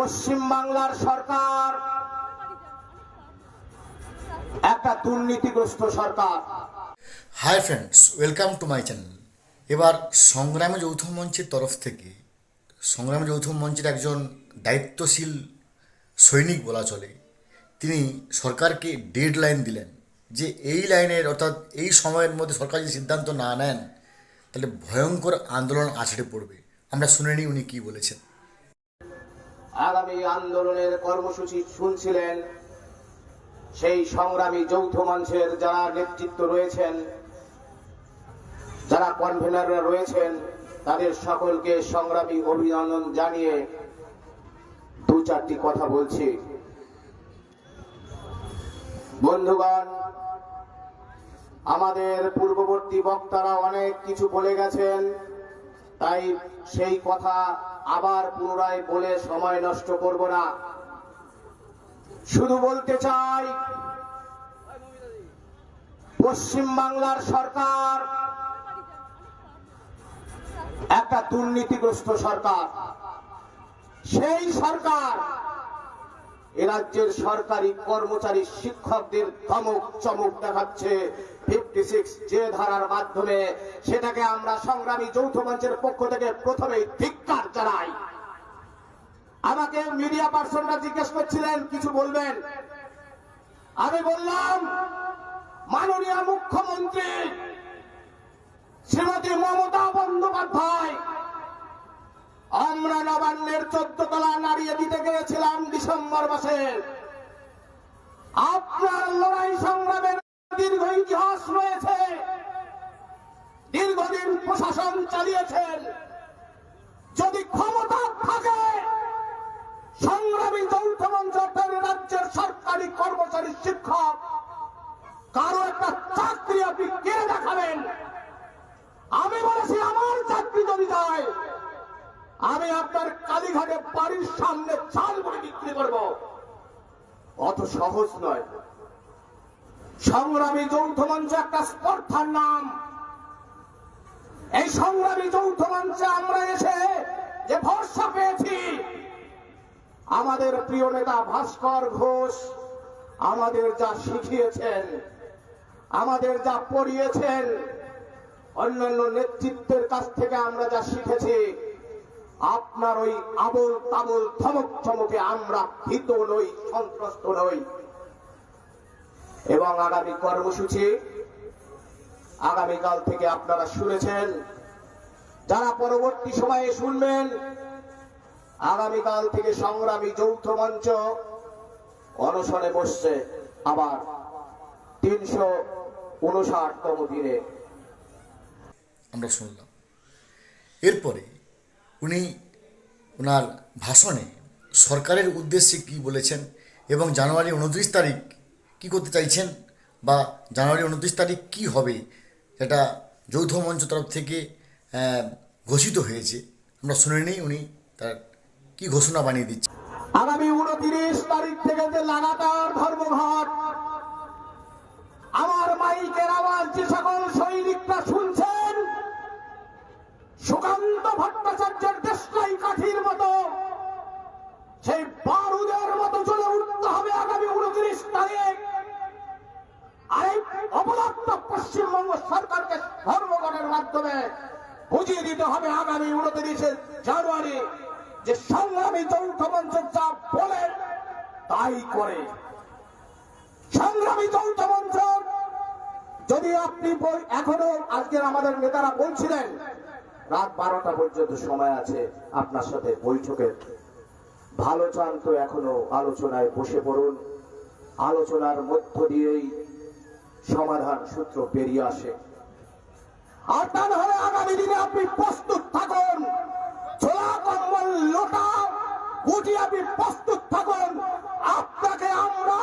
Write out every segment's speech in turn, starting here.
পশ্চিম বাংলার সরকার। একটা দুর্নীতিগ্রস্ত সরকার। Hi friends welcome to my channel এবার সংগ্রামী যৌথ মঞ্চের তরফ থেকে, সংগ্রামী যৌথ মঞ্চের একজন দায়িত্বশীল সৈনিক বলা চলে, তিনি সরকারকে ডেড লাইন দিলেন যে এই লাইনের অর্থাৎ এই সময়ের মধ্যে সরকার যদি সিদ্ধান্ত না নেন, তাহলে ভয়ঙ্কর আন্দোলন আছড়ে পড়বে। আমরা শুনে নিই উনি কী বলেছেন। আগামী আন্দোলনের কর্মসূচি শুনছিলেন। সেই সংগ্রামী যৌথ মঞ্চের যারা নেতৃত্ব রয়েছেন, যারা কনভেনাররা রয়েছেন, তাদের সকলকে সংগ্রামী অভিনন্দন জানিয়ে দু চারটি কথা বলছি। বন্ধুগণ, আমাদের পূর্ববর্তী বক্তারা অনেক কিছু বলে গেছেন, তাই সেই কথা আবার পুনরায় বলে সময় নষ্ট করব না। শুধু বলতে চাই, পশ্চিম বাংলার সরকার একটা দুর্নীতিগ্রস্ত সরকার। সেই সরকার এ রাজ্যের সরকারি কর্মচারী শিক্ষকদের ধমক চমক দেখাচ্ছে। ফিফটি সিক্স যে ধারার মাধ্যমে সেটাকে আমরা সংগ্রামী যৌথ মঞ্চের পক্ষ থেকে প্রথমে ধিক্কার জানাই। আমাকে মিডিয়া পার্সনরা জিজ্ঞেস করছিলেন, কিছু বলবেন? আমি বললাম, মাননীয় মুখ্যমন্ত্রী শ্রীমতী মমতা বন্দ্যোপাধ্যায় আমরা নবান্নের চোদ্দ তলা নাড়িয়ে দিতে গিয়েছিলাম ডিসেম্বর মাসে। আপনার লড়াই সংগ্রামের দীর্ঘ ইতিহাস রয়েছে। দীর্ঘদিন প্রশাসন চালিয়েছেন। যদি ক্ষমতা থাকে, সংগ্রামী যৌথ মঞ্চ রাজ্যের সরকারি কর্মচারী শিক্ষক, কারও একটা চাকরি আপনি কেড়ে দেখাবেন? আমি বলেছি আমার চাকরি যদি যায় আমি আপনার কালীঘাটে বাড়ির সামনে চাল করে বিক্রি করব। অত সহজ নয়। সংগ্রামী যৌথ মঞ্চ একটা স্পর্ধার নাম। এই সংগ্রামী যৌথ মঞ্চে আমরা এসে যে ভরসা পেয়েছি, আমাদের প্রিয় নেতা ভাস্কর ঘোষ আমাদের যা শিখিয়েছেন, আমাদের যা পড়িয়েছেন, অন্যান্য নেতৃত্বের কাছ থেকে আমরা যা শিখেছি আপনার ওই আবল তাবল ধমক চমকে আমরা ভীত নই, সন্ত্রস্ত নই। এবং আগামী কর্মসূচি আগামীকাল থেকে আপনারা শুনেছেন, যারা পরবর্তী সময়ে শুনবেন, আগামীকাল থেকে সংগ্রামী যৌথ মঞ্চ অনশনে বসছে আবার তিনশো উনষাটতম দিনে। আমরা শুনলাম। এরপরে উনি ওনার ভাষণে সরকারের উদ্দেশ্যে কি বলেছেন এবং জানুয়ারি উনত্রিশ তারিখ কি করতে চাইছেন বা জানুয়ারি উনত্রিশ তারিখ কি হবে সেটা যৌথ মঞ্চ তরফ থেকে ঘোষিত হয়েছে। আমরা শুনে নিই উনি তার কি ঘোষণা বানিয়ে দিচ্ছে আগামী উনত্রিশ তারিখ থেকে যে লাগাতার ধর্মঘট, আমার মাইকের আওয়াজ যে সকল সরকারকে ধর্মঘটের মাধ্যমে বুঝিয়ে দিতে হবে আগামী উনত্রিশে জানুয়ারি যে সংগ্রামী যৌথ মঞ্চ যা বলে তাই করে। সংগ্রামী যৌথ মঞ্চ, যদি আপনি এখনও আজকের আমাদের নেতারা বলছিলেন, রাত বারোটা পর্যন্ত সময় আছে আপনার সাথে বৈঠকের ভালো চান তো এখনও আলোচনায় বসে পড়ুন। আলোচনার মধ্য দিয়েই সমাধান সূত্র বেরিয়ে আসে। আর তা না হলে আগামী দিনে আপনি প্রস্তুত থাকুন। ছোলা, কম্বল, লোটা আপনি প্রস্তুত থাকুন। আপনাকে আমরা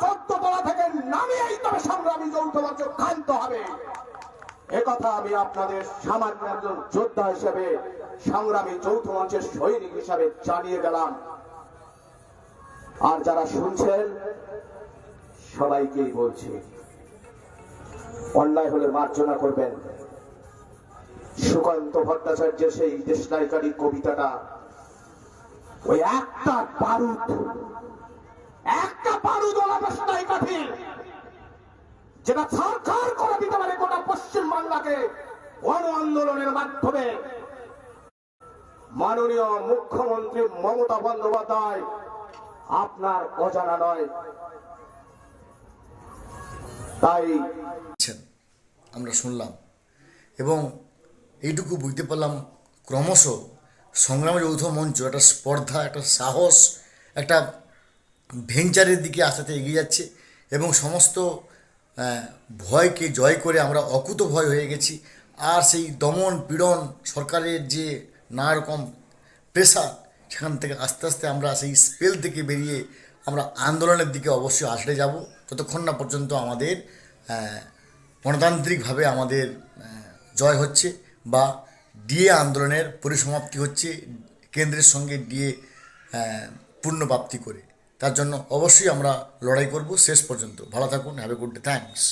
চোদ্দ তলা থেকে তবে সংগ্রামী যৌথ ক্ষান্ত হবে। একথা আমি আপনাদের সামান্য একজন যোদ্ধা হিসেবে, সংগ্রামী যৌথ মঞ্চের সৈনিক হিসাবে জানিয়ে গেলাম। আর যারা শুনছেন, সবাইকেই বলছি অন্যায় হলে মার্জনা করবেন। সুকান্ত ভট্টাচার্যের সেই দেশনায়কারী কবিতাটা, ওই একটা বারুদ একটা বারুদ যেটা সরকার করে দিতে পারে গোটা পশ্চিম বাংলাকে গণ আন্দোলনের মাধ্যমে। মাননীয় মুখ্যমন্ত্রী মমতা বন্দ্যোপাধ্যায়, আপনার অজানা নয় তাই আমরা শুনলাম। এবং এইটুকু বুঝতে পারলাম ক্রমশ সংগ্রামের যৌথ মঞ্চ, একটা স্পর্ধা, একটা সাহস, একটা ভেঞ্চারের দিকে আস্তে এগিয়ে যাচ্ছে এবং সমস্ত ভয়কে জয় করে আমরা অকুত ভয় হয়ে গেছি। আর সেই দমন পীড়ন সরকারের যে নানা রকম প্রেশার সেখান থেকে আস্তে আস্তে আমরা সেই স্পেল থেকে বেরিয়ে আমরা আন্দোলনের দিকে অবশ্যই আসলে যাব। যতক্ষণ না পর্যন্ত আমাদের গণতান্ত্রিকভাবে আমাদের জয় হচ্ছে বা ডিএ আন্দোলনের পরিসমাপ্তি হচ্ছে, কেন্দ্রের সঙ্গে ডিএ পূর্ণপ্রাপ্তি করে। তার জন্য অবশ্যই আমরা লড়াই করব। শেষ পর্যন্ত। ভালো থাকুন। Have a good day thanks